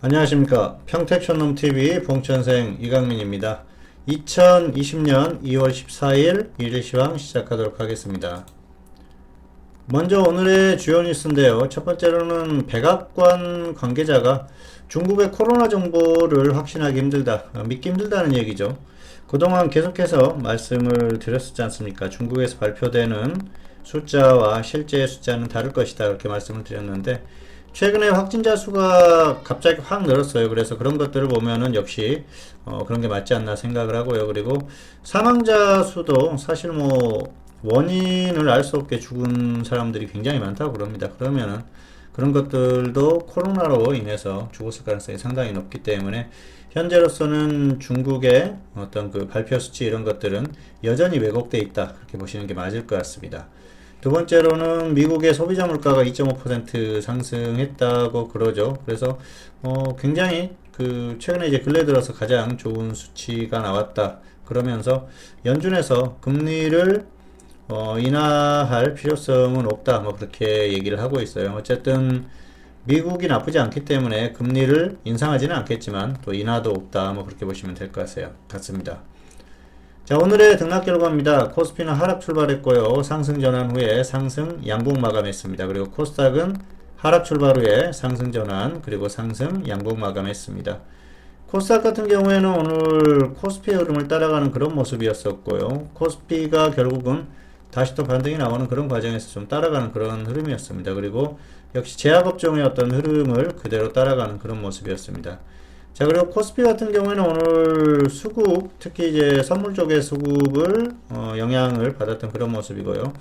안녕하십니까. 평택촌놈TV 봉천생 이강민입니다. 2020년 2월 14일 일일시황 시작하도록 하겠습니다. 먼저 오늘의 주요 뉴스인데요. 첫 번째로는 백악관 관계자가 중국의 코로나 정보를 확신하기 힘들다 어, 믿기 힘들다는 얘기죠. 그동안 계속해서 말씀을 드렸었지 않습니까? 중국에서 발표되는 숫자와 실제 숫자는 다를 것이다 그렇게 말씀을 드렸는데 최근에 확진자 수가 갑자기 확 늘었어요. 그래서 그런 것들을 보면은 역시 어, 그런 게 맞지 않나 생각을 하고요. 그리고 사망자 수도 사실 뭐 원인을 알 수 없게 죽은 사람들이 굉장히 많다고 그럽니다. 그러면은 그런 것들도 코로나로 인해서 죽었을 가능성이 상당히 높기 때문에 현재로서는 중국의 어떤 그 발표 수치 이런 것들은 여전히 왜곡돼 있다 그렇게 보시는 게 맞을 것 같습니다. 두 번째로는 미국의 소비자 물가가 2.5% 상승했다고 그러죠. 그래서 어 굉장히 그 최근에 이제 근래 들어서 가장 좋은 수치가 나왔다. 그러면서 연준에서 금리를 어 인하할 필요성은 없다. 뭐 그렇게 얘기를 하고 있어요. 어쨌든 미국이 나쁘지 않기 때문에 금리를 인상하지는 않겠지만 또 인하도 없다. 뭐 그렇게 보시면 될 것 같습니다. 자 오늘의 등락 결과입니다. 코스피는 하락 출발했고요. 상승 전환 후에 상승 양봉 마감했습니다. 그리고 코스닥은 하락 출발 후에 상승 전환 그리고 상승 양봉 마감했습니다. 코스닥 같은 경우에는 오늘 코스피의 흐름을 따라가는 그런 모습이었었고요. 코스피가 결국은 다시 또 반등이 나오는 그런 과정에서 좀 따라가는 그런 흐름이었습니다. 그리고 역시 제약업종의 어떤 흐름을 그대로 따라가는 그런 모습이었습니다. 자 그리고 코스피 같은 경우에는 오늘 수급 특히 이제 선물 쪽의 수급을 어, 영향을 받았던 그런 모습이고요.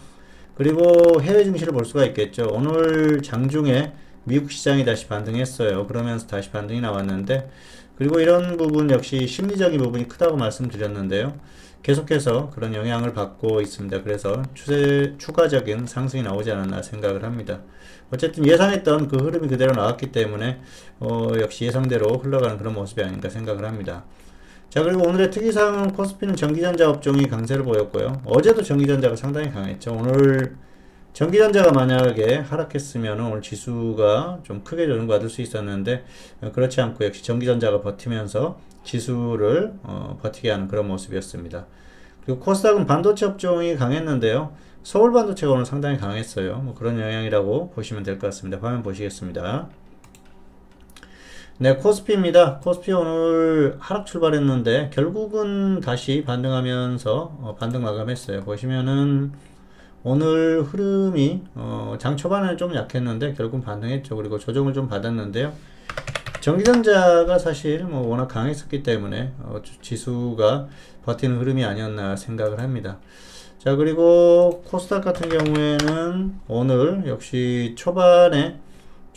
그리고 해외 증시를 볼 수가 있겠죠. 오늘 장중에 미국 시장이 다시 반등했어요. 그러면서 다시 반등이 나왔는데 그리고 이런 부분 역시 심리적인 부분이 크다고 말씀드렸는데요. 계속해서 그런 영향을 받고 있습니다. 그래서 추세, 추가적인 상승이 나오지 않았나 생각을 합니다. 어쨌든 예상했던 그 흐름이 그대로 나왔기 때문에 어, 역시 예상대로 흘러가는 그런 모습이 아닌가 생각을 합니다. 자 그리고 오늘의 특이사항은 코스피는 전기전자 업종이 강세를 보였고요. 어제도 전기전자가 상당히 강했죠. 오늘 전기전자가 만약에 하락했으면 오늘 지수가 좀 크게 조정받을 수 있었는데 어, 그렇지 않고 역시 전기전자가 버티면서 지수를 어, 버티게 하는 그런 모습이었습니다. 그리고 코스닥은 반도체 업종이 강했는데요. 서울 반도체가 오늘 상당히 강했어요. 뭐 그런 영향이라고 보시면 될 것 같습니다. 화면 보시겠습니다. 네, 코스피입니다. 코스피 오늘 하락 출발했는데 결국은 다시 반등하면서 어, 반등 마감했어요. 보시면은 오늘 흐름이 어, 장 초반에는 좀 약했는데 결국 반등했죠. 그리고 조정을 좀 받았는데요. 전기전자가 사실 뭐 워낙 강했었기 때문에 어, 지수가 버티는 흐름이 아니었나 생각을 합니다. 자 그리고 코스닥 같은 경우에는 오늘 역시 초반에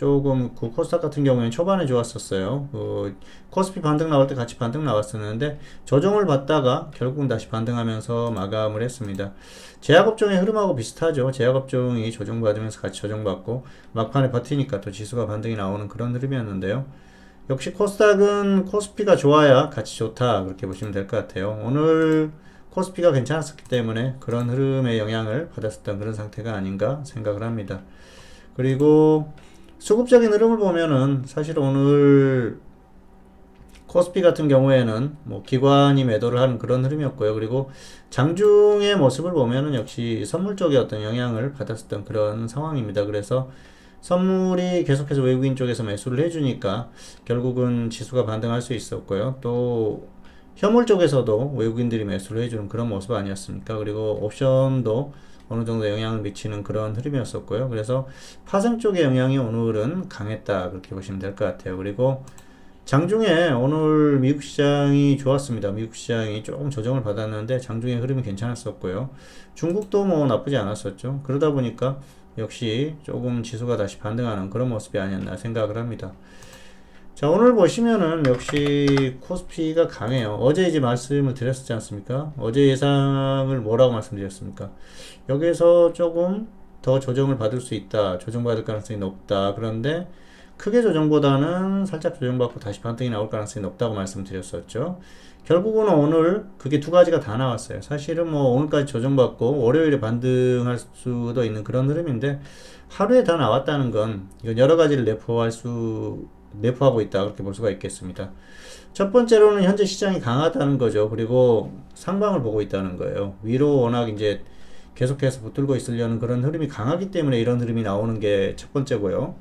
조금 그 코스닥 같은 경우에는 초반에 좋았었어요. 그 코스피 반등 나올 때 같이 반등 나왔었는데 조정을 받다가 결국은 다시 반등하면서 마감을 했습니다. 제약업종의 흐름하고 비슷하죠. 제약업종이 조정받으면서 같이 조정받고 막판에 버티니까 또 지수가 반등이 나오는 그런 흐름이었는데요. 역시 코스닥은 코스피가 좋아야 같이 좋다 그렇게 보시면 될 것 같아요. 오늘 코스피가 괜찮았었기 때문에 그런 흐름의 영향을 받았었던 그런 상태가 아닌가 생각을 합니다. 그리고 수급적인 흐름을 보면은 사실 오늘 코스피 같은 경우에는 뭐 기관이 매도를 하는 그런 흐름이었고요. 그리고 장중의 모습을 보면은 역시 선물 쪽에 어떤 영향을 받았었던 그런 상황입니다. 그래서 선물이 계속해서 외국인 쪽에서 매수를 해주니까 결국은 지수가 반등할 수 있었고요. 또 현물 쪽에서도 외국인들이 매수를 해주는 그런 모습 아니었습니까? 그리고 옵션도 어느 정도 영향을 미치는 그런 흐름이었었고요. 그래서 파생 쪽의 영향이 오늘은 강했다 그렇게 보시면 될 것 같아요. 그리고 장중에 오늘 미국 시장이 좋았습니다. 미국 시장이 조금 조정을 받았는데 장중에 흐름이 괜찮았었고요. 중국도 뭐 나쁘지 않았었죠. 그러다 보니까 역시 조금 지수가 다시 반등하는 그런 모습이 아니었나 생각을 합니다. 자, 오늘 보시면은 역시 코스피가 강해요. 어제 이제 말씀을 드렸지 않습니까? 어제 예상을 뭐라고 말씀드렸습니까? 여기에서 조금 더 조정을 받을 수 있다. 조정받을 가능성이 높다. 그런데 크게 조정보다는 살짝 조정받고 다시 반등이 나올 가능성이 높다고 말씀드렸었죠. 결국은 오늘 그게 두 가지가 다 나왔어요. 사실은 뭐 오늘까지 조정받고 월요일에 반등할 수도 있는 그런 흐름인데 하루에 다 나왔다는 건 이건 여러 가지를 내포할 수 내포하고 있다 그렇게 볼 수가 있겠습니다. 첫 번째로는 현재 시장이 강하다는 거죠. 그리고 상방을 보고 있다는 거예요. 위로 워낙 이제 계속해서 붙들고 있으려는 그런 흐름이 강하기 때문에 이런 흐름이 나오는 게 첫 번째고요.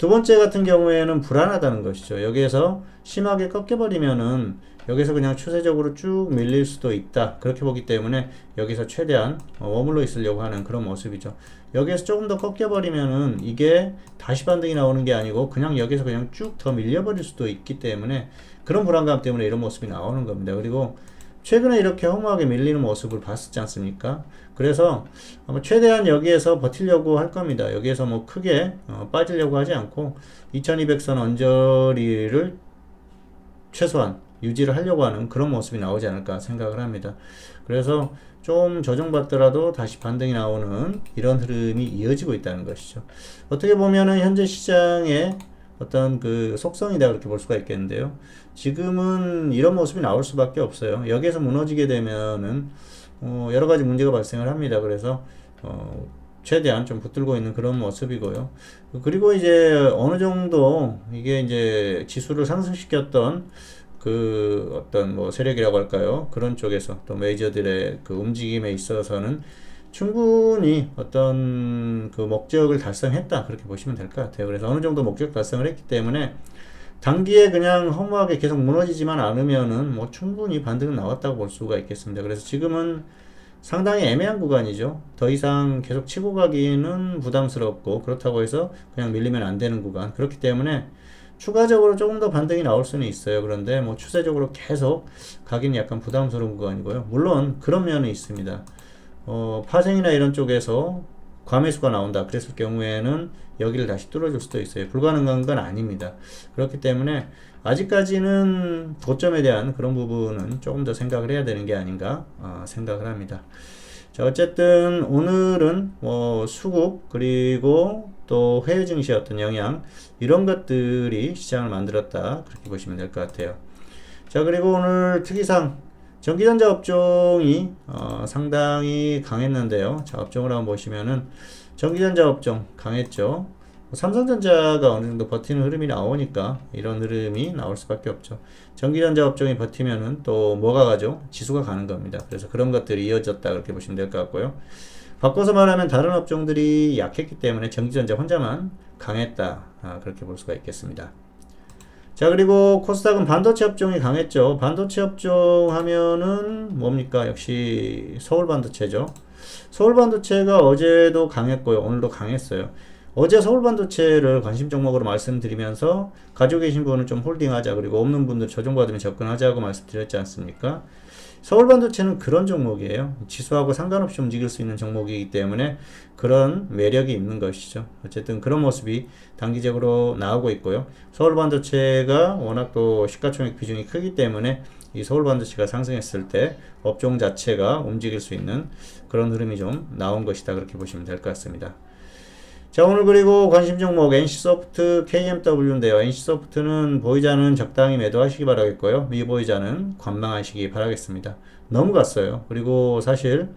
두 번째 같은 경우에는 불안하다는 것이죠. 여기에서 심하게 꺾여버리면은 여기서 그냥 추세적으로 쭉 밀릴 수도 있다. 그렇게 보기 때문에 여기서 최대한 어, 머물러 있으려고 하는 그런 모습이죠. 여기에서 조금 더 꺾여버리면은 이게 다시 반등이 나오는 게 아니고 그냥 여기서 그냥 쭉 더 밀려버릴 수도 있기 때문에 그런 불안감 때문에 이런 모습이 나오는 겁니다. 그리고 최근에 이렇게 허무하게 밀리는 모습을 봤었지 않습니까? 그래서 아마 최대한 여기에서 버티려고 할 겁니다. 여기에서 뭐 크게 어, 빠지려고 하지 않고 2200선 언저리를 최소한 유지를 하려고 하는 그런 모습이 나오지 않을까 생각을 합니다. 그래서 좀 조정받더라도 다시 반등이 나오는 이런 흐름이 이어지고 있다는 것이죠. 어떻게 보면은 현재 시장의 어떤 그 속성이다 그렇게 볼 수가 있겠는데요. 지금은 이런 모습이 나올 수밖에 없어요. 여기에서 무너지게 되면은 어 여러 가지 문제가 발생을 합니다. 그래서 어 최대한 좀 붙들고 있는 그런 모습이고요. 그리고 이제 어느 정도 이게 이제 지수를 상승시켰던 그 어떤 뭐 세력이라고 할까요? 그런 쪽에서 또 메이저들의 그 움직임에 있어서는 충분히 어떤 그 목적을 달성했다 그렇게 보시면 될 것 같아요. 그래서 어느 정도 목적 달성을 했기 때문에 단기에 그냥 허무하게 계속 무너지지만 않으면은 뭐 충분히 반등은 나왔다고 볼 수가 있겠습니다. 그래서 지금은 상당히 애매한 구간이죠. 더 이상 계속 치고 가기는 부담스럽고 그렇다고 해서 그냥 밀리면 안 되는 구간. 그렇기 때문에 추가적으로 조금 더 반등이 나올 수는 있어요. 그런데 뭐 추세적으로 계속 가기는 약간 부담스러운 구간이고요. 물론 그런 면은 있습니다. 어, 파생이나 이런 쪽에서 과매수가 나온다. 그랬을 경우에는 여기를 다시 뚫어줄 수도 있어요. 불가능한 건 아닙니다. 그렇기 때문에 아직까지는 고점에 대한 그런 부분은 조금 더 생각을 해야 되는 게 아닌가 어, 생각을 합니다. 자, 어쨌든 오늘은 뭐 수급 그리고 또 해외 증시의 어떤 영향 이런 것들이 시장을 만들었다 그렇게 보시면 될 것 같아요. 자, 그리고 오늘 특이상 전기전자 업종이 어, 상당히 강했는데요. 자, 업종을 한번 보시면은 전기전자 업종 강했죠. 삼성전자가 어느 정도 버티는 흐름이 나오니까 이런 흐름이 나올 수밖에 없죠. 전기전자 업종이 버티면은 또 뭐가 가죠? 지수가 가는 겁니다. 그래서 그런 것들이 이어졌다 그렇게 보시면 될 것 같고요. 바꿔서 말하면 다른 업종들이 약했기 때문에 전기전자 혼자만 강했다. 아, 그렇게 볼 수가 있겠습니다. 자 그리고 코스닥은 반도체 업종이 강했죠. 반도체 업종 하면은 뭡니까? 역시 서울 반도체죠. 서울 반도체가 어제도 강했고요. 오늘도 강했어요. 어제 서울 반도체를 관심 종목으로 말씀드리면서 가지고 계신 분은 좀 홀딩하자 그리고 없는 분들 조정받으면 접근하자고 말씀드렸지 않습니까? 서울 반도체는 그런 종목이에요. 지수하고 상관없이 움직일 수 있는 종목이기 때문에 그런 매력이 있는 것이죠. 어쨌든 그런 모습이 단기적으로 나오고 있고요. 서울 반도체가 워낙 또 시가총액 비중이 크기 때문에 이 서울 반도체가 상승했을 때 업종 자체가 움직일 수 있는 그런 흐름이 좀 나온 것이다. 그렇게 보시면 될 것 같습니다. 자 오늘 그리고 관심 종목 NC소프트 KMW인데요. NC소프트는 보이자는 적당히 매도하시기 바라겠고요. 미보이자는 관망하시기 바라겠습니다. 너무 갔어요. 그리고 사실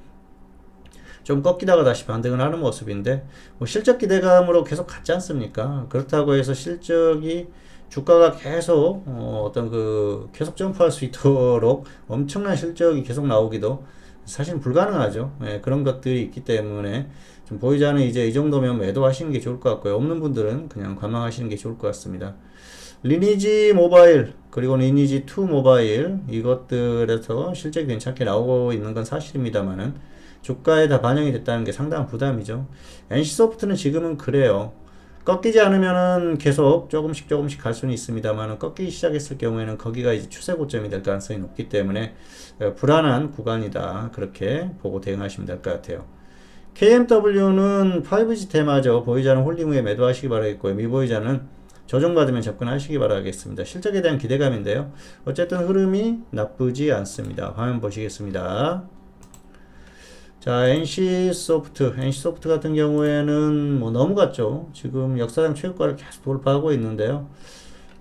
좀 꺾이다가 다시 반등을 하는 모습인데 뭐 실적 기대감으로 계속 갔지 않습니까? 그렇다고 해서 실적이 주가가 계속 어, 어떤 그 계속 점프할 수 있도록 엄청난 실적이 계속 나오기도 사실 불가능하죠. 예, 그런 것들이 있기 때문에 좀 않는 이제 이 정도면 매도하시는 게 좋을 것 같고요. 없는 분들은 그냥 관망하시는 게 좋을 것 같습니다. 리니지 모바일 그리고 리니지 2 모바일 이것들에서 실적이 괜찮게 나오고 있는 건 사실입니다만은 주가에 다 반영이 됐다는 게 상당한 부담이죠. NC소프트는 지금은 그래요. 꺾이지 않으면은 계속 조금씩 조금씩 갈 수는 있습니다만 꺾이기 시작했을 경우에는 거기가 이제 추세 고점이 될 가능성이 높기 때문에 어, 불안한 구간이다 그렇게 보고 대응하시면 될 것 같아요. KMW는 5G 테마죠. 보이자는 홀딩 후에 매도하시기 바라겠고요. 미보이자는 조정받으면 접근하시기 바라겠습니다. 실적에 대한 기대감인데요. 어쨌든 흐름이 나쁘지 않습니다. 화면 보시겠습니다. 자, NC소프트, NC소프트 같은 경우에는 뭐 넘어갔죠. 지금 역사상 최고가를 계속 돌파하고 있는데요.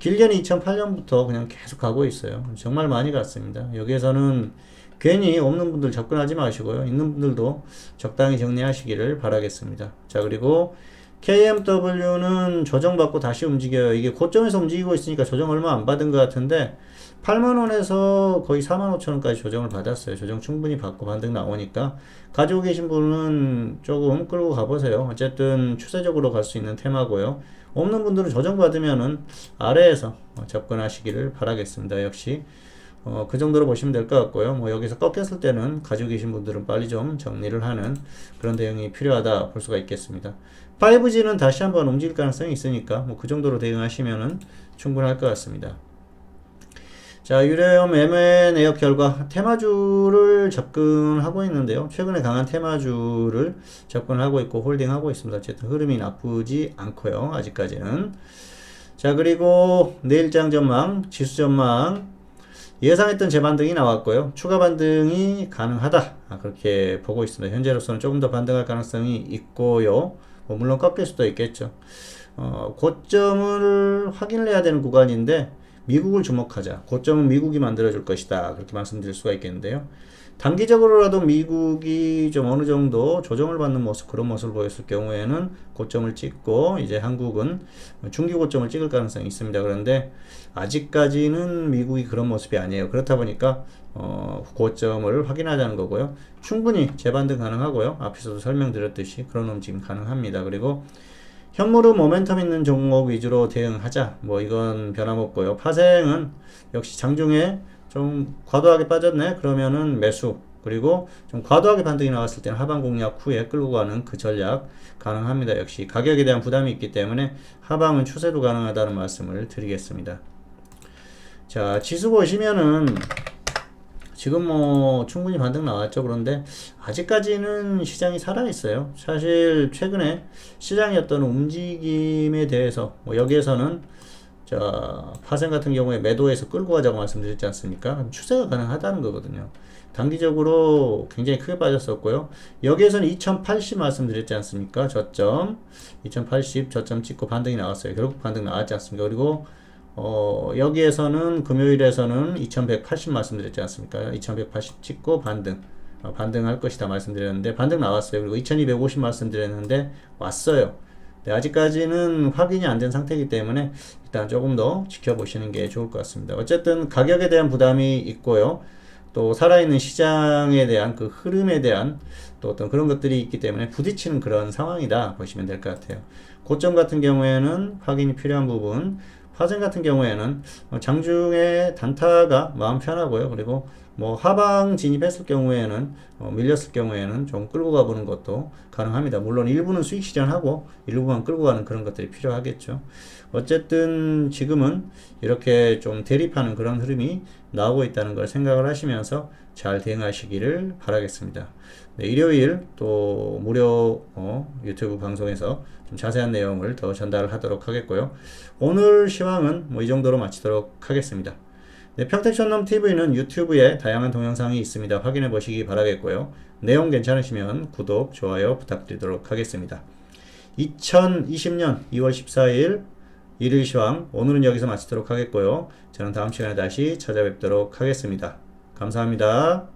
길게는 2008년부터 그냥 계속 가고 있어요. 정말 많이 갔습니다. 여기에서는 괜히 없는 분들 접근하지 마시고요. 있는 분들도 적당히 정리하시기를 바라겠습니다. 자, 그리고 KMW는 조정받고 다시 움직여요. 이게 고점에서 움직이고 있으니까 조정 얼마 안 받은 것 같은데 8만원에서 거의 4만 5천원까지 조정을 받았어요. 조정 충분히 받고 반등 나오니까 가지고 계신 분은 조금 끌고 가보세요. 어쨌든 추세적으로 갈 수 있는 테마고요. 없는 분들은 조정 받으면은 아래에서 접근하시기를 바라겠습니다. 역시 어, 그 정도로 보시면 될 것 같고요. 뭐 여기서 꺾였을 때는 가지고 계신 분들은 빨리 좀 정리를 하는 그런 대응이 필요하다 볼 수가 있겠습니다. 5G는 다시 한번 움직일 가능성이 있으니까 뭐 그 정도로 대응하시면은 충분할 것 같습니다. 자, 유료염 M&A 내역 결과 테마주를 접근하고 있는데요. 최근에 강한 테마주를 접근하고 있고 홀딩하고 있습니다. 어쨌든 흐름이 나쁘지 않고요. 아직까지는. 자, 그리고 내일장 전망, 지수 전망 예상했던 재반등이 나왔고요. 추가 반등이 가능하다. 아, 그렇게 보고 있습니다. 현재로서는 조금 더 반등할 가능성이 있고요. 뭐 물론 꺾일 수도 있겠죠. 어, 고점을 확인을 해야 되는 구간인데 미국을 주목하자. 고점은 미국이 만들어줄 것이다. 그렇게 말씀드릴 수가 있겠는데요. 단기적으로라도 미국이 좀 어느 정도 조정을 받는 모습, 그런 모습을 보였을 경우에는 고점을 찍고, 이제 한국은 중기 고점을 찍을 가능성이 있습니다. 그런데 아직까지는 미국이 그런 모습이 아니에요. 그렇다 보니까, 어, 고점을 확인하자는 거고요. 충분히 재반등 가능하고요. 앞에서도 설명드렸듯이 그런 움직임 가능합니다. 그리고 현물은 모멘텀 있는 종목 위주로 대응하자. 뭐 이건 변함없고요. 파생은 역시 장중에 좀 과도하게 빠졌네. 그러면은 매수. 그리고 좀 과도하게 반등이 나왔을 때는 하방 공략 후에 끌고 가는 그 전략 가능합니다. 역시 가격에 대한 부담이 있기 때문에 하방은 추세도 가능하다는 말씀을 드리겠습니다. 자, 지수 보시면은 지금 뭐 충분히 반등 나왔죠. 그런데 아직까지는 시장이 살아있어요. 사실 최근에 시장의 어떤 움직임에 대해서 뭐 여기에서는 자, 파생 같은 경우에 매도해서 끌고 가자고 말씀드렸지 않습니까? 추세가 가능하다는 거거든요. 단기적으로 굉장히 크게 빠졌었고요. 여기에서는 2080 말씀드렸지 않습니까? 저점 2080 저점 찍고 반등이 나왔어요. 결국 반등 나왔지 않습니까? 그리고 어, 여기에서는 금요일에서는 2180 말씀드렸지 않습니까? 2180 찍고 반등. 어, 반등할 것이다 말씀드렸는데 반등 나왔어요. 그리고 2250 말씀드렸는데 왔어요. 네, 아직까지는 확인이 안 된 상태이기 때문에 일단 조금 더 지켜보시는 게 좋을 것 같습니다. 어쨌든 가격에 대한 부담이 있고요. 또 살아있는 시장에 대한 그 흐름에 대한 또 어떤 그런 것들이 있기 때문에 부딪히는 그런 상황이다 보시면 될 것 같아요. 고점 같은 경우에는 확인이 필요한 부분, 파생 같은 경우에는 뭐 장중에 단타가 마음 편하고요. 그리고 뭐 하방 진입했을 경우에는 어 밀렸을 경우에는 좀 끌고 가보는 것도 가능합니다. 물론 일부는 수익 실현하고 일부만 끌고 가는 그런 것들이 필요하겠죠. 어쨌든 지금은 이렇게 좀 대립하는 그런 흐름이 나오고 있다는 걸 생각을 하시면서 잘 대응하시기를 바라겠습니다. 네, 일요일 또 무료 어, 유튜브 방송에서 좀 자세한 내용을 더 전달하도록 하겠고요. 오늘 시황은 뭐 이 정도로 마치도록 하겠습니다. 네, 평택천놈 TV는 유튜브에 다양한 동영상이 있습니다. 확인해 보시기 바라겠고요. 내용 괜찮으시면 구독, 좋아요 부탁드리도록 하겠습니다. 2020년 2월 14일 일일 시황 오늘은 여기서 마치도록 하겠고요. 저는 다음 시간에 다시 찾아뵙도록 하겠습니다. 감사합니다.